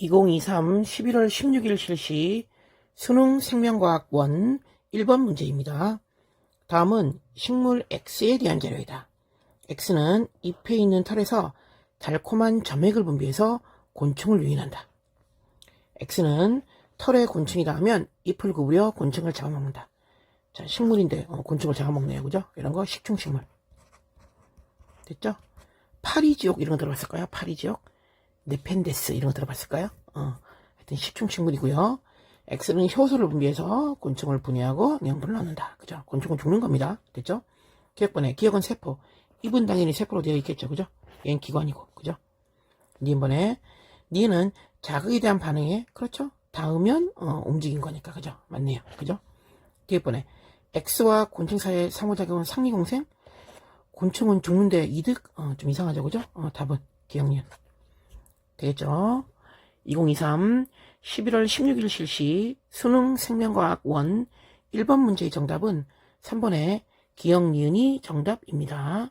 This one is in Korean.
2023 11월 16일 실시 수능 생명과학 원 1번 문제입니다. 다음은 식물 X에 대한 자료이다. X는 잎에 있는 털에서 달콤한 점액을 분비해서 곤충을 유인한다. X는 털에 곤충이다 하면 잎을 구부려 곤충을 잡아먹는다. 자, 식물인데 어, 곤충을 잡아먹네요. 그죠? 이런 거 식충식물. 됐죠? 파리지옥 이런 거 들어봤을까요? 파리지옥? 네펜데스 이런 거 들어봤을까요? 어, 하여튼 식충식물이고요. X는 효소를 분비해서 곤충을 분해하고 영분을 넣는다. 그죠? 곤충은 죽는 겁니다. 됐죠? 기억번에 기억은 세포. 입은 당연히 세포로 되어 있겠죠. 그죠? 얘는 기관이고. 그죠? 니번에 니는 자극에 대한 반응에 그렇죠? 닿으면 어, 움직인 거니까. 그죠? 맞네요. 그죠? 기억번에 X와 곤충 사이의 상호작용은 상리공생? 곤충은 죽는데 이득? 어, 좀 이상하죠. 그죠? 어, 답은 기억니은. 되겠죠? 2023 11월 16일 실시 수능 생명과학 원 1번 문제의 정답은 3번의 기억 니은이 정답입니다.